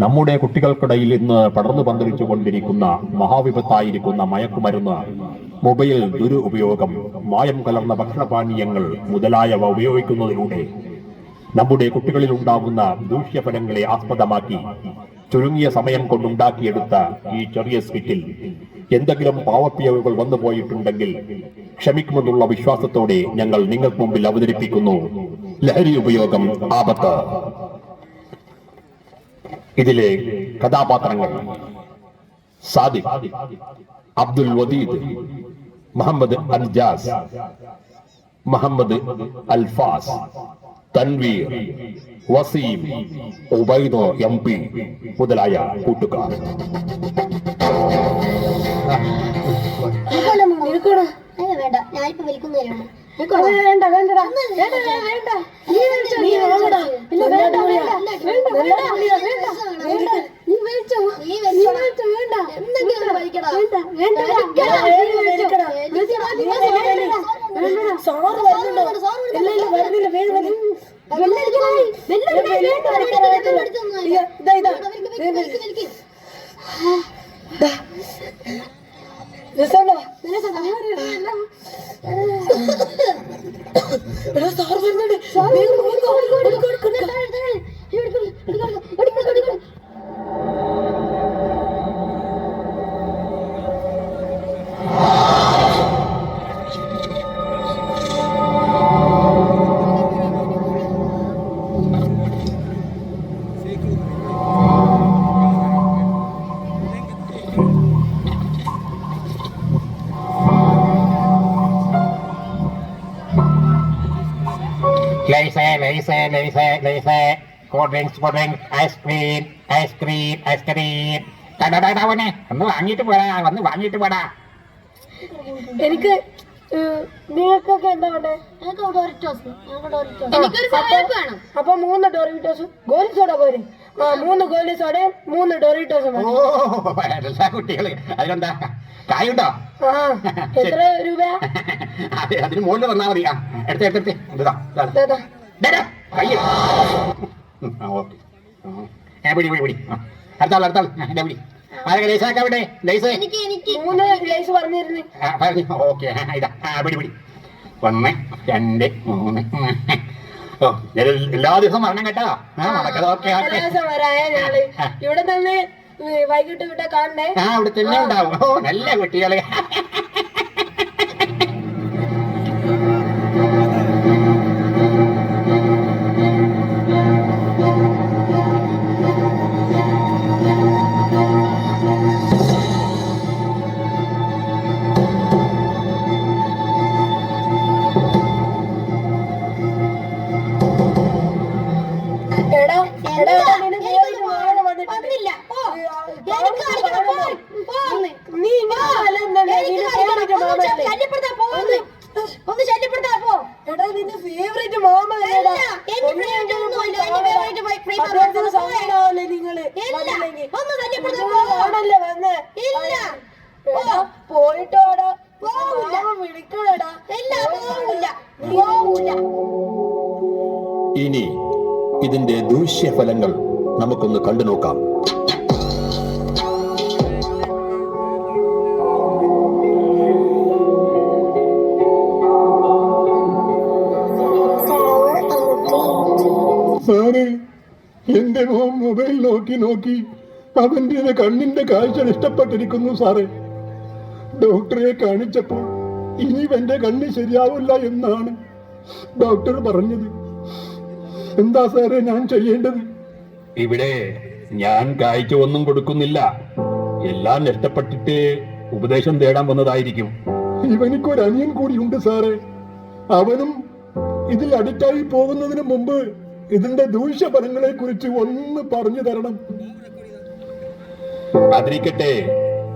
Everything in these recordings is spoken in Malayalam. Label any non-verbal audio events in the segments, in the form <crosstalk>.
നമ്മുടെ കുട്ടികൾക്കിടയിൽ ഇന്ന് പടർന്നു പന്തലിച്ചു കൊണ്ടിരിക്കുന്ന മഹാവിപത്തായിരിക്കുന്ന മയക്കുമരുന്ന് മൊബൈൽ ദുരുപയോഗം മായം കലർന്ന ഭക്ഷണപാനീയങ്ങൾ മുതലായവ ഉപയോഗിക്കുന്നതിലൂടെ നമ്മുടെ കുട്ടികളിൽ ഉണ്ടാകുന്ന ദൂഷ്യഫലങ്ങളെ ആസ്പദമാക്കി ചുരുങ്ങിയ സമയം കൊണ്ടുണ്ടാക്കിയെടുത്ത ഈ ചെറിയ സ്കിറ്റിൽ എന്തെങ്കിലും പാവപ്പിയവുകൾ വന്നു പോയിട്ടുണ്ടെങ്കിൽ ക്ഷമിക്കുമെന്നുള്ള വിശ്വാസത്തോടെ ഞങ്ങൾ നിങ്ങൾക്ക് മുമ്പിൽ അവതരിപ്പിക്കുന്നു. ലഹരി ഉപയോഗം ആപത്ത്. ഇതിലെ കഥാപാത്രങ്ങൾ സാദിഖ് അബ്ദുൽ വദീദ് മുഹമ്മദ് അൻജാസ് മുഹമ്മദ് അൽഫാസ് തൻവീർ വസീം ഉബൈദോ എം പി മുതലായ കൂട്ടുകാർ വേണ്ട ഞാനിപ്പോ വലിക്കുന്നതിനാണ് വേണ്ട വേണ്ടടാ. വേണ്ട വേണ്ട നീ മേടിച്ചോ നീ വാങ്ങടാ ഇല്ല വേണ്ട. വേണ്ട വേണ്ട വേണ്ട വേണ്ട വേണ്ട നീ മേടിച്ചോ നീ. മേടിച്ചോ വേണ്ട എന്തെങ്കിലും ഒന്ന് വേണ്ട വേണ്ട. മേടിക്കടാ വലിക്കടാ. വേണ്ട. സാറ് വരുന്നുണ്ടോ? ഇല്ല ഇല്ല വരുന്നില്ല വേണ്ട വേണ്ട വേണ്ട ഇതാ ഇതാ. Lay's Lay's Lay's cool drinks cool drinks ice cream ice cream ice cream തടവനെ ഒന്ന് വാങ്ങിയിട്ട് പോരാ വന്ന് വാങ്ങിയിട്ട് പോടാ. എനിക്ക് നിങ്ങൾക്കൊക്കെ എന്താ വേണ്ടേ? ഞങ്ങൾക്ക് ഡോറിറ്റോസ് അപ്പൊ മൂന്ന് ഡോറിറ്റോസും ഗോലി സോഡ പോരെ. ആ മൂന്ന് ഗോലി സോഡയും മൂന്ന് ഡോറിറ്റോസും ഓ എല്ലാ കുട്ടികൾ അതിലെന്താ കായുണ്ടോ? എത്ര രൂപ അതെ അതിന് മുകളിൽ വന്നാ മതി. ആ എടുത്ത് എടുത്ത് ഇതാ ആ ഓക്കെ. ഏ പിടി പിടി പിടി. ആ. അടുത്ത ആൾ അടുത്ത ആൾ ആ, പിടി. ആരൊക്കെ ലൈസാക്കാൻ ഇവിടെ ലൈസ്? എനിക്ക് എനിക്ക്. മൂന്ന് ലൈസ് പറഞ്ഞിരുന്നു. ആ, പറഞ്ഞു. ഓക്കെ. ഇതാ. ആ പിടി പിടി. ഒന്ന് രണ്ട് മൂന്ന്. ഓ എല്ലാ ദിവസവും മരണം കേട്ടോ. നടക്കത് ഓക്കെ ഇവിടെ തന്നെ വൈകിട്ട് വിട്ട കാണണ്ടേ? ആ അവിടെ തന്നെ ഉണ്ടാവും. ഓ നല്ല കുട്ടികൾ. ഇനി ഇതിന്റെ ദൂഷ്യഫലങ്ങൾ നമുക്കൊന്ന് കണ്ടു നോക്കാം. സാറേ എന്റെ മോൻ മൊബൈൽ നോക്കി നോക്കി അവന്റെ കണ്ണിന്റെ കാഴ്ച നഷ്ടപ്പെട്ടിരിക്കുന്നു സാറേ. ഡോക്ടറെ കാണിച്ചപ്പോൾ ഇനി എന്റെ കണ്ണ് ശരിയാവില്ല എന്നാണ് ഡോക്ടർ പറഞ്ഞത്. എന്താ സാറേ ഞാൻ ചെയ്യേണ്ടത്? ഇവിടെ ഞാൻ കാഴ്ച ഒന്നും കൊടുക്കുന്നില്ല. എല്ലാം നഷ്ടപ്പെട്ടിട്ട് ഉപദേശം തേടാൻ വന്നതായിരിക്കും. ഇവനിക്കൊരു അനിയൻ കൂടിയുണ്ട് സാറെ. അവനും ഇതിൽ അഡിക്റ്റായി പോകുന്നതിന് മുമ്പ് ഇതിന്റെ ദൂഷ്യഫലങ്ങളെ കുറിച്ച് ഒന്ന് പറഞ്ഞു തരണം. അതിരിക്കട്ടെ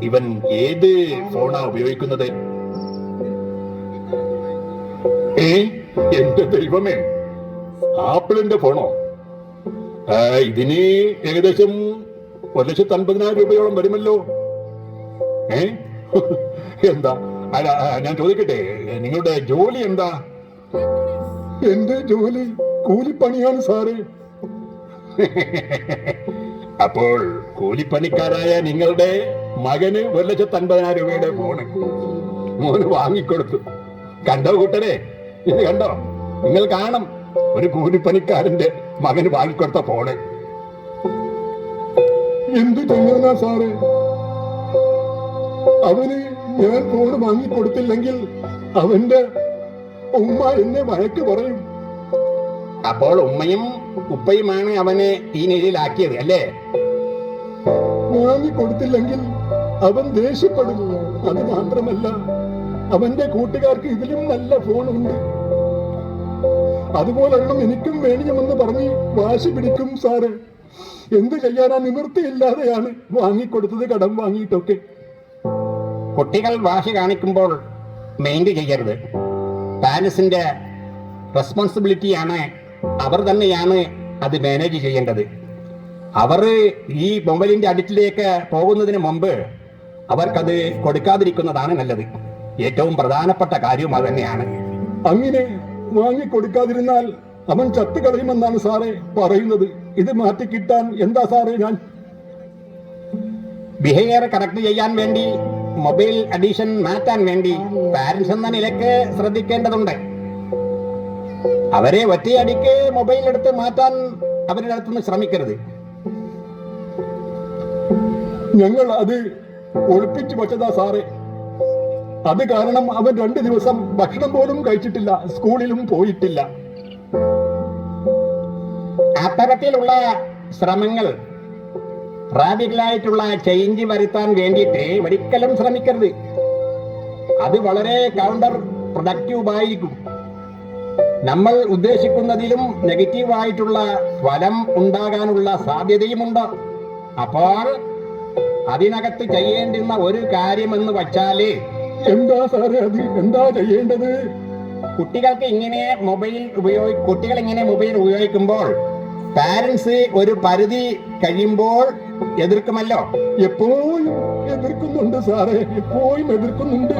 ഇവൻ ഏത് ഫോണാ ഉപയോഗിക്കുന്നത്? ഏ എന്റെ ദൈവമേ. ആപ്പിളിന്റെ ഫോണോ? ഇതിന് ഏകദേശം ഒരു ലക്ഷത്തി അൻപതിനായിരം രൂപയോളം വരുമല്ലോ. ഏ? <laughs> എന്താ? അല്ല ഞാൻ ചോദിക്കട്ടെ നിങ്ങളുടെ ജോലി എന്താ? എന്റെ ജോലി കൂലിപ്പണിയാണ് സാറ്. <laughs> അപ്പോൾ കൂലിപ്പണിക്കാരായ നിങ്ങളുടെ മകന് ഒരു ലക്ഷത്തി അൻപതിനായിരം രൂപയുടെ ഫോണ്. മോന് വാങ്ങിക്കൊടുത്തു. കണ്ടോ കൂട്ടരെ? ഇത് കണ്ടോ? നിങ്ങൾ കാണും. ഒരു കൂലിപ്പണിക്കാരന്റെ മകന് വാങ്ങിക്കൊടുത്ത ഫോണ് എന്തു ചെയ്യാനാ സാറ്? അവന് ഞാൻ ഫോണ് വാങ്ങിക്കൊടുത്തില്ലെങ്കിൽ അവന്റെ ഉമ്മ എന്നെ വഴക്ക് പറയും. അപ്പോൾ ഉമ്മയും ഉപ്പയുമാണ് അവനെ ഈ നിലയിലാക്കിയത് അല്ലേ? വാങ്ങിക്കൊടുത്തില്ലെങ്കിൽ അവൻ ദേഷ്യപ്പെടുന്നു. അത് മാത്രമല്ല അവന്റെ കൂട്ടുകാർക്ക് ഇതിലും നല്ല ഫോണുണ്ട് അതുപോലൊരെണ്ണം എനിക്കും വേണമെന്ന് പറഞ്ഞ് വാശി പിടിക്കും സാറ്. എന്ത് ചെയ്യാനാ നിവൃത്തിയില്ലാതെയാണ് വാങ്ങിക്കൊടുത്തത് കടം വാങ്ങിയിട്ടൊക്കെ. കുട്ടികൾ വാശി കാണിക്കുമ്പോൾ മെയിന്റ് ചെയ്യരുത്. പാരൻസിന്റെ റെസ്പോൺസിബിലിറ്റിയാണ് അവർ തന്നെയാണ് അത് മാനേജ് ചെയ്യേണ്ടത്. അവർ ഈ മൊബൈലിന്റെ അഡിക്റ്റിലേക്ക് പോകുന്നതിന് മുമ്പ് അവർക്കത് കൊടുക്കാതിരിക്കുന്നതാണ് നല്ലത്. ഏറ്റവും പ്രധാനപ്പെട്ട കാര്യവും അത് തന്നെയാണ്. അങ്ങനെ വാങ്ങിക്കൊടുക്കാതിരുന്നാൽ അവൻ ചത്തുകളയുമെന്നാണ് സാറേ പറയുന്നത്. ഇത് മാറ്റി കിട്ടാൻ എന്താ സാറേ ഞാൻ? ബിഹേവിയർ കറക്റ്റ് ചെയ്യാൻ വേണ്ടി മൊബൈൽ അഡീഷൻ മാറ്റാൻ വേണ്ടി പാരന്റ്സ് എന്ന നിലയ്ക്ക് ശ്രദ്ധിക്കേണ്ടതുണ്ട്. അവരെ ഒറ്റയടിക്ക് മൊബൈൽ എടുത്ത് മാറ്റാൻ അവരുടെ അടുത്തുനിന്ന് ശ്രമിക്കരുത്. ഞങ്ങൾ അത് ഒളിപ്പിച്ചു വച്ചതാ സാറേ. അത് കാരണം അവൻ രണ്ടു ദിവസം ഭക്ഷണം പോലും കഴിച്ചിട്ടില്ല സ്കൂളിലും പോയിട്ടില്ല. അത്തരത്തിലുള്ള ശ്രമങ്ങൾ റാഡിക്കലായിട്ടുള്ള ചേഞ്ച് വരുത്താൻ വേണ്ടിയിട്ട് ഒരിക്കലും ശ്രമിക്കരുത്. അത് വളരെ കൗണ്ടർ പ്രൊഡക്റ്റീവായിരിക്കും നമ്മൾ ഉദ്ദേശിക്കുന്നതിലും നെഗറ്റീവായിട്ടുള്ള ഫലം ഉണ്ടാകാനുള്ള സാധ്യതയുമുണ്ട്. അപ്പോൾ അതിനകത്ത് ചെയ്യേണ്ടുന്ന ഒരു കാര്യമെന്ന് വച്ചാൽ എന്താ സാറേ അത്? എന്താ ചെയ്യേണ്ടത്? കുട്ടികൾക്ക് ഇങ്ങനെ മൊബൈൽ ഉപയോഗി കുട്ടികൾ ഇങ്ങനെ മൊബൈൽ ഉപയോഗിക്കുമ്പോൾ പാരന്റ്സ് ഒരു പരിധി കഴിയുമ്പോൾ എതിർക്കുമല്ലോ? എപ്പോഴും എതിർക്കുന്നുണ്ട് സാറേ. എപ്പോഴും എതിർക്കുന്നുണ്ട്.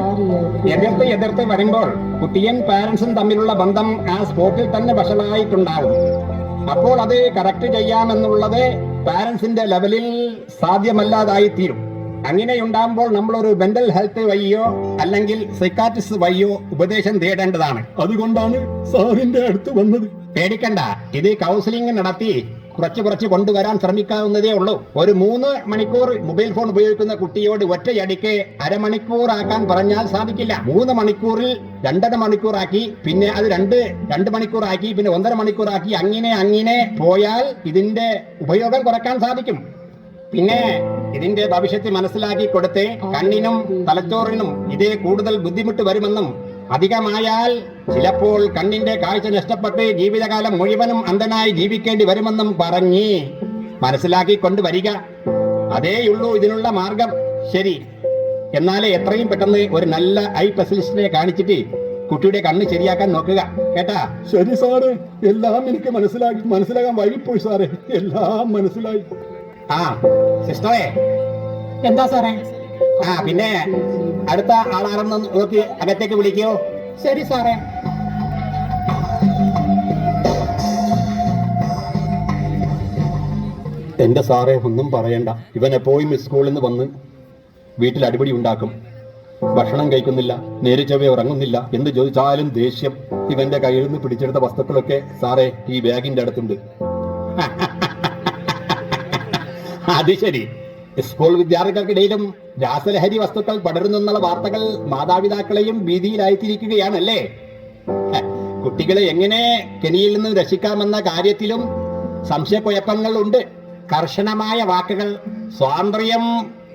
എതിർത്ത് എതിർത്ത് വരുമ്പോൾ കുട്ടിയും പാരന്റ്സും തമ്മിലുള്ള ബന്ധം ആ സ്പോട്ടിൽ തന്നെ വഷളായിട്ടുണ്ടാവും. അപ്പോൾ അത് കറക്റ്റ് ചെയ്യാമെന്നുള്ളത് പാരന്റ്സിന്റെ ലെവലിൽ സാധ്യമല്ലാതായി തീരും അങ്ങനെ ഉണ്ടാകുമ്പോൾ നമ്മളൊരു മെന്റൽ ഹെൽത്ത് വഴിയോ അല്ലെങ്കിൽ സൈക്കാട്രിസ്റ്റ് വഴിയോ ഉപദേശം തേടേണ്ടതാണ്. അതുകൊണ്ടാണ് സാറിന്റെ അടുത്ത് വന്നത്. പേടിക്കണ്ട. ഇത് കൗൺസിലിംഗ് നടത്തി കുറച്ച് കുറച്ച് കൊണ്ടുവരാൻ ശ്രമിക്കാവുന്നതേ ഉള്ളൂ. ഒരു മൂന്ന് മണിക്കൂർ മൊബൈൽ ഫോൺ ഉപയോഗിക്കുന്ന കുട്ടിയോട് ഒറ്റയടിക്ക് അരമണിക്കൂർ ആക്കാൻ പറഞ്ഞാൽ സാധിക്കില്ല. മൂന്ന് മണിക്കൂറിൽ രണ്ടര മണിക്കൂറാക്കി പിന്നെ അത് രണ്ട് രണ്ട് മണിക്കൂറാക്കി പിന്നെ ഒന്നര മണിക്കൂറാക്കി അങ്ങനെ അങ്ങനെ പോയാൽ ഇതിന്റെ ഉപയോഗം കുറയ്ക്കാൻ സാധിക്കും. പിന്നെ ഇതിന്റെ ഭവിഷ്യത്ത് മനസ്സിലാക്കി കൊടുത്ത് കണ്ണിനും തലച്ചോറിനും ഇതേ കൂടുതൽ ബുദ്ധിമുട്ട് വരുമെന്നും അധികമായാൽ ചിലപ്പോൾ കണ്ണിന്റെ കാഴ്ച നഷ്ടപ്പെട്ട് ജീവിതകാലം മുഴുവനും അന്ധനായി ജീവിക്കേണ്ടി വരുമെന്നും പറഞ്ഞ് മനസ്സിലാക്കി കൊണ്ടുവരിക. അതേയുള്ളൂ ഇതിനുള്ള മാർഗം. ശരി. എന്നാലേ എത്രയും പെട്ടെന്ന് ഒരു നല്ല ഐ സ്പെഷ്യലിസ്റ്റിനെ കാണിച്ചിട്ട് കുട്ടിയുടെ കണ്ണ് ശരിയാക്കാൻ നോക്കുക. കേട്ടാ? ശരി സാറേ. എല്ലാം എനിക്ക് മനസ്സിലാക്കി മനസ്സിലാകാൻ വൈകിപ്പോയി സാറേ. എല്ലാം മനസ്സിലായി. ആ സിസ്റ്ററെ. എന്താ സാറേ? ആ പിന്നെ അടുത്ത ആളാണെന്ന് നോക്കി അകത്തേക്ക് വിളിക്കോ. ശരി സാറേ. എന്റെ സാറേ ഒന്നും പറയണ്ട. ഇവൻ എപ്പോഴും സ്കൂളിൽ നിന്ന് വന്ന് വീട്ടിൽ അടിപിടി ഉണ്ടാക്കും. ഭക്ഷണം കഴിക്കുന്നില്ല നേരെ ചൊവ്വേ ഉറങ്ങുന്നില്ല. എന്ത് ചോദിച്ചാലും ദേഷ്യം. ഇവന്റെ കയ്യിൽ നിന്ന് പിടിച്ചെടുത്ത വസ്തുക്കളൊക്കെ സാറേ ഈ ബാഗിന്റെ അടുത്തുണ്ട്. അത് ശരി. സ്കൂൾ വിദ്യാർത്ഥികൾക്കിടയിലും രാസലഹരി വസ്തുക്കൾ പടരുന്നെന്നുള്ള വാർത്തകൾ മാതാപിതാക്കളെയും ഭീതിയിലായിത്തിരിക്കുകയാണല്ലേ കുട്ടികളെ എങ്ങനെ കെണിയിൽ നിന്ന് രക്ഷിക്കാമെന്ന കാര്യത്തിലും സംശയക്കുഴപ്പങ്ങൾ ഉണ്ട്. കർശനമായ വാക്കുകൾ സ്വാതന്ത്ര്യം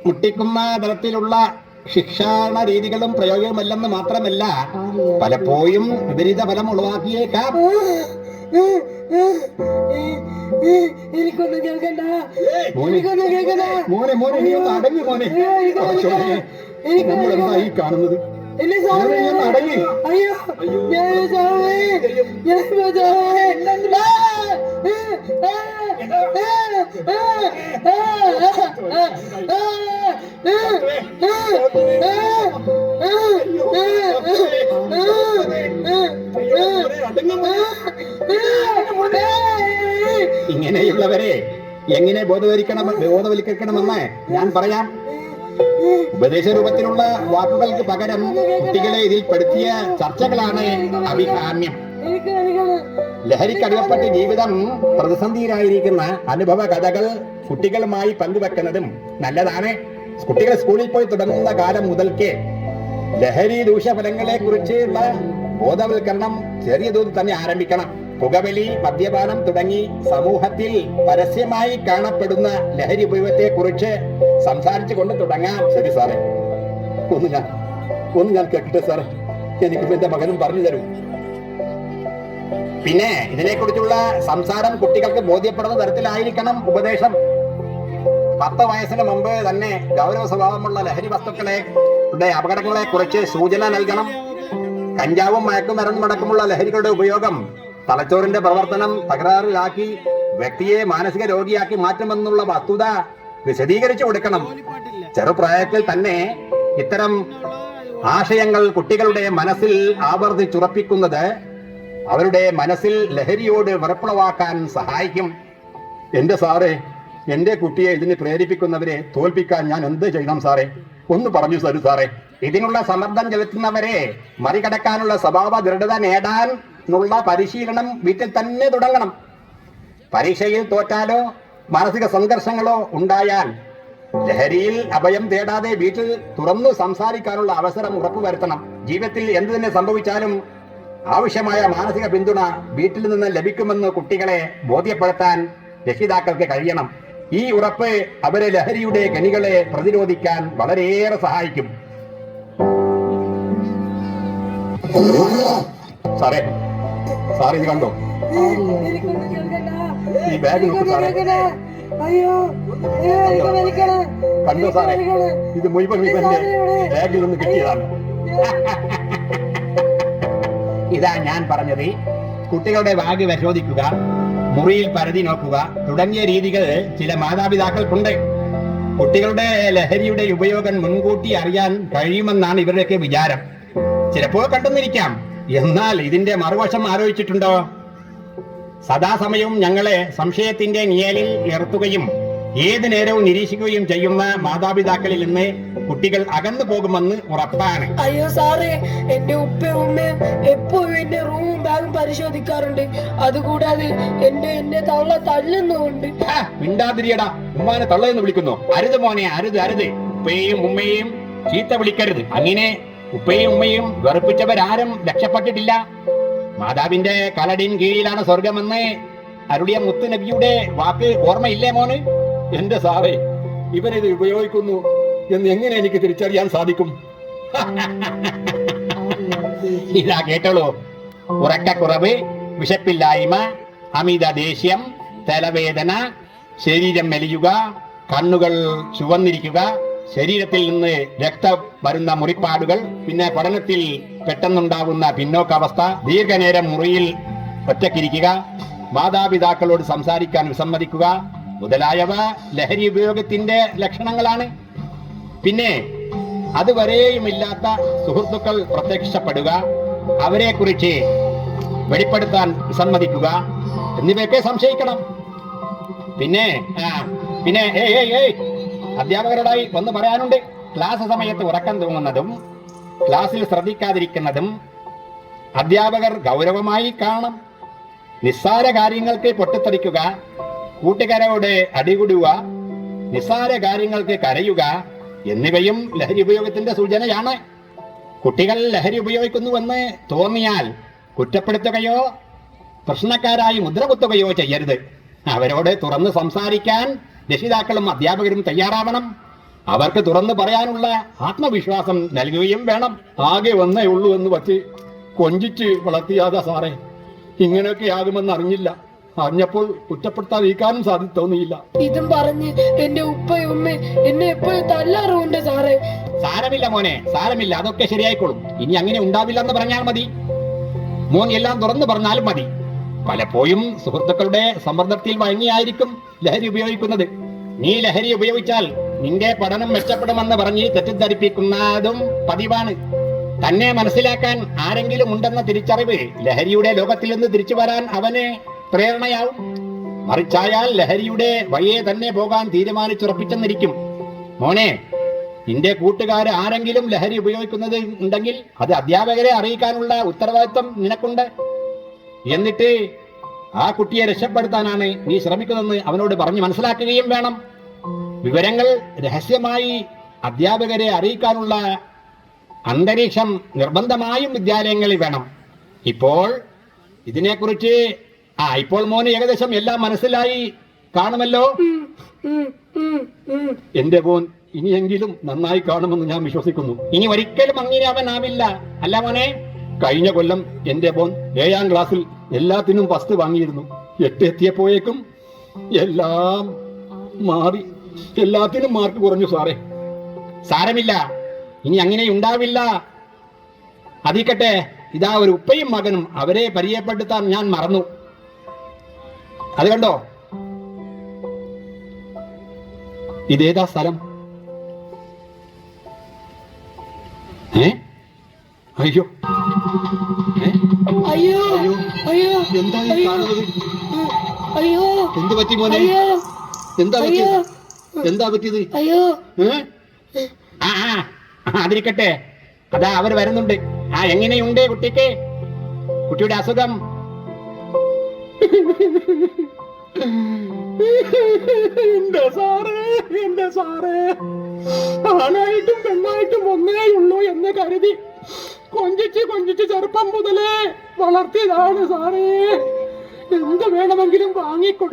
മുട്ടിക്കുന്ന തരത്തിലുള്ള ശിക്ഷണ രീതികളും പ്രയോഗവുമല്ലെന്ന് മാത്രമല്ല പലപ്പോഴും വിപരീത ഫലം ഉളവാക്കിയേക്കാം. എനിക്കൊന്നും കേൾക്കണ്ട. എനിക്കൊന്നും കേൾക്കണ്ട മോനെ മോനെ നീ ഒന്ന് അടങ്ങ് മോനെ നമ്മളെന്താ ഈ കാണുന്നത് എന്നെ അടങ്ങ് അയ്യോ ഞാൻ ഞാൻ! ആ! ഇങ്ങനെയുള്ളവരെ എങ്ങനെ ബോധവൽക്കണം ബോധവൽക്കരിക്കണമെന്ന് ഞാൻ പറയാം. ഉപദേശ രൂപത്തിലുള്ള വാക്കുകൾക്ക് പകരം കുട്ടികളെ ഇതിൽ പെടുത്തിയ ചർച്ചകളാണ് അഭികാമ്യം. ലഹരിക്കടിയപ്പെട്ട് ജീവിതം പ്രതിസന്ധിയിലായിരിക്കുന്ന അനുഭവ കഥകൾ കുട്ടികളുമായി പങ്കുവെക്കുന്നതും നല്ലതാണ്. കുട്ടികൾ സ്കൂളിൽ പോയി തുടങ്ങുന്ന കാലം മുതൽക്കേ ലഹരി ദൂഷ്യഫലങ്ങളെ കുറിച്ചുള്ള ബോധവൽക്കരണം ചെറിയ തോതിൽ തന്നെ ആരംഭിക്കണം. പുകവലി മദ്യപാനം തുടങ്ങി സമൂഹത്തിൽ പരസ്യമായി കാണപ്പെടുന്ന ലഹരി ഉപയോഗത്തെ കുറിച്ച് സംസാരിച്ചു കൊണ്ട് തുടങ്ങാം. ശരി സാറേ. ഒന്ന് ഞാൻ ഒന്ന് ഞാൻ കേട്ടിട്ട് സാറേ എനിക്ക് എന്റെ മകനും പറഞ്ഞു തരും. പിന്നെ ഇതിനെക്കുറിച്ചുള്ള സംസാരം കുട്ടികൾക്ക് ബോധ്യപ്പെടുന്ന തരത്തിലായിരിക്കണം ഉപദേശം. പത്ത് വയസ്സിന് മുമ്പ് തന്നെ ഗൗരവ സ്വഭാവമുള്ള ലഹരി വസ്തുക്കളെ അപകടങ്ങളെ കുറിച്ച് സൂചന നൽകണം. കഞ്ചാവും മയക്കുമരുന്നും അടക്കമുള്ള ലഹരികളുടെ ഉപയോഗം തലച്ചോറിന്റെ പ്രവർത്തനം തകരാറിലാക്കി വ്യക്തിയെ മാനസിക രോഗിയാക്കി മാറ്റുമെന്നുള്ള വസ്തുത വിശദീകരിച്ചു കൊടുക്കണം. ചെറുപ്രായത്തിൽ തന്നെ ഇത്തരം ആശയങ്ങൾ കുട്ടികളുടെ മനസ്സിൽ ആവർത്തിച്ചുറപ്പിക്കുന്നത് അവരുടെ മനസ്സിൽ ലഹരിയോട് വെറുപ്പുളവാക്കാൻ സഹായിക്കും. എന്റെ സാറേ എന്റെ കുട്ടിയെ ഇതിന് പ്രേരിപ്പിക്കുന്നവരെ തോൽപ്പിക്കാൻ ഞാൻ എന്ത് ചെയ്യണം സാറേ? ഒന്ന് പറഞ്ഞു തരൂ സാറേ. ഇതിനുള്ള സമ്മർദ്ദം ചെലുത്തുന്നവരെ മറികടക്കാനുള്ള സ്വഭാവ ദൃഢത നേടാൻ ഉള്ള പരിശീലനം വീട്ടിൽ തന്നെ തുടങ്ങണം. പരീക്ഷയിൽ തോറ്റാലോ മാനസിക സംഘർഷങ്ങളോ ഉണ്ടായാൽ ലഹരിയിൽ അഭയം തേടാതെ വീട്ടിൽ തുറന്നു സംസാരിക്കാനുള്ള അവസരം ഉറപ്പുവരുത്തണം. ജീവിതത്തിൽ എന്ത് തന്നെ സംഭവിച്ചാലും ആവശ്യമായ മാനസിക പിന്തുണ വീട്ടിൽ നിന്ന് ലഭിക്കുമെന്ന് കുട്ടികളെ ബോധ്യപ്പെടുത്താൻ രക്ഷിതാക്കൾക്ക് കഴിയണം. ഈ ഉറപ്പ് അവരെ ലഹരിയുടെ കെണികളെ പ്രതിരോധിക്കാൻ വളരെയേറെ സഹായിക്കും. സാറേ സാർ ഇത് കണ്ടോ? ഈ ബാഗ് സാറേ. അയ്യോ. കണ്ടോ? സാറേ? ഇത് മുഴുവൻ ബാഗിൽ നിന്ന് കിട്ടിയതാണ്. ഇതാ ഞാൻ പറഞ്ഞത്. കുട്ടികളുടെ ബാഗ് പരിശോധിക്കുക മുറിയിൽ പരതി നോക്കുക തുടങ്ങിയ രീതികൾ ചില മാതാപിതാക്കൾക്കുണ്ട്. കുട്ടികളുടെ ലഹരിയുടെ ഉപയോഗം മുൻകൂട്ടി അറിയാൻ കഴിയുമെന്നാണ് ഇവരുടെയൊക്കെ വിചാരം. ചിലപ്പോൾ കണ്ടെന്നിരിക്കാം. എന്നാൽ ഇതിന്റെ മറുവശം ആലോചിച്ചിട്ടുണ്ടോ? സദാസമയവും ഞങ്ങളെ സംശയത്തിന്റെ നിയലിൽ നിർത്തുകയും ഏതു നേരവും നിരീക്ഷിക്കുകയും ചെയ്യുന്ന മാതാപിതാക്കളിൽ നിന്ന് കുട്ടികൾ അകന്നു പോകുമെന്ന് ഉറപ്പാണ്. അയ്യോ സാറേ എന്റെ ഉപ്പയും ഉമ്മയും എപ്പോഴും എന്റെ റൂമും ബാഗും പരിശോധിക്കാറുണ്ട്. അതുകൂടാതെ എന്റെ എന്റെ തള്ള തള്ളുന്നുണ്ട് മിണ്ടാതിരിയടാ. ഉമ്മാനെ തള്ളയെന്ന് വിളിക്കുന്നു. അരുത് മോനെ അരുത് അരുത്. ഉപ്പയെയും ഉമ്മയെയും ചീത്ത വിളിക്കരുത്. അങ്ങനെ ഉപ്പയും ഉമ്മയും വെറുപ്പിച്ചവരാരും രക്ഷപ്പെട്ടിട്ടില്ല. മാതാവിന്റെ കലടിൻ കീഴിലാണ് സ്വർഗമെന്ന് അരുളിയ മുത്തു നബിയുടെ വാക്ക് ഓർമ്മയില്ലേ മോന്? എന്റെ സാറേ ഇവരിത് ഉപയോഗിക്കുന്നു എന്ന് എങ്ങനെ എനിക്ക് തിരിച്ചറിയാൻ സാധിക്കും? <laughs> ഇതാ കേട്ടോളൂ. ഉറക്കക്കുറവ് വിശപ്പില്ലായ്മ അമിത ദേഷ്യം തലവേദന ശരീരം മെലിയുക കണ്ണുകൾ ചുവന്നിരിക്കുക ശരീരത്തിൽ നിന്ന് രക്തം വരുന്ന മുറിപ്പാടുകൾ പിന്നെ പഠനത്തിൽ പെട്ടെന്നുണ്ടാകുന്ന പിന്നോക്കാവസ്ഥ ദീർഘനേരം മുറിയിൽ ഒറ്റക്കിരിക്കുക മാതാപിതാക്കളോട് സംസാരിക്കാൻ വിസമ്മതിക്കുക മുതലായവ ലഹരി ഉപയോഗത്തിന്റെ ലക്ഷണങ്ങളാണ്. പിന്നെ അതുവരെയും ഇല്ലാത്ത സുഹൃത്തുക്കൾ പ്രത്യക്ഷപ്പെടുക അവരെ കുറിച്ച് വെളിപ്പെടുത്താൻ വിസമ്മതിക്കുക എന്നിവയൊക്കെ സംശയിക്കണം. പിന്നെ പിന്നെ ഏയ് ഏയ് ഏയ് അധ്യാപകരോടായി ഒന്ന് പറയാനുണ്ട്. ക്ലാസ് സമയത്ത് ഉറക്കം തൂങ്ങുന്നതും ക്ലാസ്സിൽ ശ്രദ്ധിക്കാതിരിക്കുന്നതും അധ്യാപകർ ഗൗരവമായി കാണണം. നിസ്സാര കാര്യങ്ങൾക്ക് പൊട്ടിത്തെറിക്കുക കൂട്ടുകാരോട് അടികൂടുക നിസ്സാര കാര്യങ്ങൾക്ക് കരയുക എന്നിവയും ലഹരി ഉപയോഗത്തിന്റെ സൂചനയാണ്. കുട്ടികൾ ലഹരി ഉപയോഗിക്കുന്നുവെന്ന് തോന്നിയാൽ കുറ്റപ്പെടുത്തുകയോ പ്രശ്നക്കാരായി മുദ്രകുത്തുകയോ ചെയ്യരുത്. അവരോട് തുറന്ന് സംസാരിക്കാൻ രക്ഷിതാക്കളും അധ്യാപകരും തയ്യാറാവണം. അവർക്ക് തുറന്നു പറയാനുള്ള ആത്മവിശ്വാസം നൽകുകയും വേണം. ആകെ വന്നേ ഉള്ളൂ എന്ന് വച്ച് കൊഞ്ചിച്ച് വളർത്തിയാതാ സാറേ. ഇങ്ങനെയൊക്കെ ആകുമെന്ന് അറിഞ്ഞില്ല. അറിഞ്ഞപ്പോൾ കുറ്റപ്പെടുത്താതിരിക്കാനും സാധി തോന്നിയില്ല. ഇതും പറഞ്ഞ് എന്റെ ഉപ്പയും ഉമ്മ എന്നെ എപ്പോഴും തല്ലാറുണ്ട് സാറേ. സാരമില്ല മോനെ സാരമില്ല. അതൊക്കെ ശരിയായിക്കോളും. ഇനി അങ്ങനെ ഉണ്ടാവില്ല എന്ന് പറഞ്ഞാൽ മതി. മോൻ എല്ലാം തുറന്നു പറഞ്ഞാലും മതി. പലപ്പോഴും സുഹൃത്തുക്കളുടെ സമ്മർദ്ദത്തിൽ വഴങ്ങിയായിരിക്കും ലഹരി ഉപയോഗിക്കുന്നത്. നീ ലഹരി ഉപയോഗിച്ചാൽ നിന്റെ പഠനം മെച്ചപ്പെടുമെന്ന് പറഞ്ഞ് തെറ്റിദ്ധരിപ്പിക്കുന്നതും പതിവാണ്. തന്നെ മനസ്സിലാക്കാൻ ആരെങ്കിലും ഉണ്ടെന്ന തിരിച്ചറിവ് ലഹരിയുടെ ലോകത്തിൽ നിന്ന് തിരിച്ചു വരാൻ അവന് പ്രേരണയാവും. മറിച്ചായാൽ ലഹരിയുടെ വഴിയെ തന്നെ പോകാൻ തീരുമാനിച്ചുറപ്പിച്ചെന്നിരിക്കും. മോനെ നിന്റെ കൂട്ടുകാർ ആരെങ്കിലും ലഹരി ഉപയോഗിക്കുന്നത് ഉണ്ടെങ്കിൽ അത് അധ്യാപകരെ അറിയിക്കാനുള്ള ഉത്തരവാദിത്വം നിനക്കുണ്ട്. എന്നിട്ട് ആ കുട്ടിയെ രക്ഷപ്പെടുത്താനാണ് നീ ശ്രമിക്കുന്നതെന്ന് അവനോട് പറഞ്ഞ് മനസ്സിലാക്കുകയും വേണം. വിവരങ്ങൾ രഹസ്യമായി അധ്യാപകരെ അറിയിക്കാനുള്ള അന്തരീക്ഷം നിർബന്ധമായും വിദ്യാലയങ്ങളിൽ വേണം. ഇപ്പോൾ ഇതിനെക്കുറിച്ച് ആ ഇപ്പോൾ മോന് ഏകദേശം എല്ലാം മനസ്സിലായി കാണുമല്ലോ? എന്റെ മോൻ ഇനിയെങ്കിലും നന്നായി കാണുമെന്ന് ഞാൻ വിശ്വസിക്കുന്നു. ഇനി ഒരിക്കലും അങ്ങനെ അവൻ ആവില്ല. അല്ല മോനെ? കഴിഞ്ഞ കൊല്ലം എന്റെ അപ്പോൻ ഏഴാം ക്ലാസ്സിൽ എല്ലാത്തിനും ഫസ്റ്റ് വാങ്ങിയിരുന്നു. എട്ട് എത്തിയപ്പോഴേക്കും എല്ലാം മാറി. എല്ലാത്തിനും മാർക്ക് കുറഞ്ഞു സാറേ. സാരമില്ല. ഇനി അങ്ങനെ ഉണ്ടാവില്ല. അതിക്കട്ടെ ഇതാ ഒരു ഉപ്പയും മകനും അവരെ പരിചയപ്പെടുത്താൻ ഞാൻ മറന്നു. അത് കണ്ടോ? ഇതേതാ സ്ഥലം? ഏ? അയ്യോ? അയ്യോ. അയ്യോ. അയ്യോ. എന്താ ഈ അയ്യോ. കാണുന്നത്? അയ്യോ. എന്ത് പറ്റി മോനെ? അയ്യോ. എന്താ പറ്റിയത് എന്താ പറ്റിയത്? അയ്യോ. ആ അതിരിക്കട്ടെ. അതാ അവർ വരുന്നുണ്ട്. ആ എങ്ങനെയുണ്ട് കുട്ടിക്ക്? കുട്ടിയുടെ അസുഖം? എന്റെ സാറേ എന്റെ സാറേ. ആണായിട്ടും പെണ്ണായിട്ടും ഒന്നേ ഉള്ളൂ എന്ന് കരുതി കൊഞ്ചിച്ച് കൊഞ്ചിച്ച് ചെറുപ്പം മുതലേ വളർത്തിയതാണ് സാറേ. എന്ത് വേണമെങ്കിലും വാങ്ങിക്കൊടു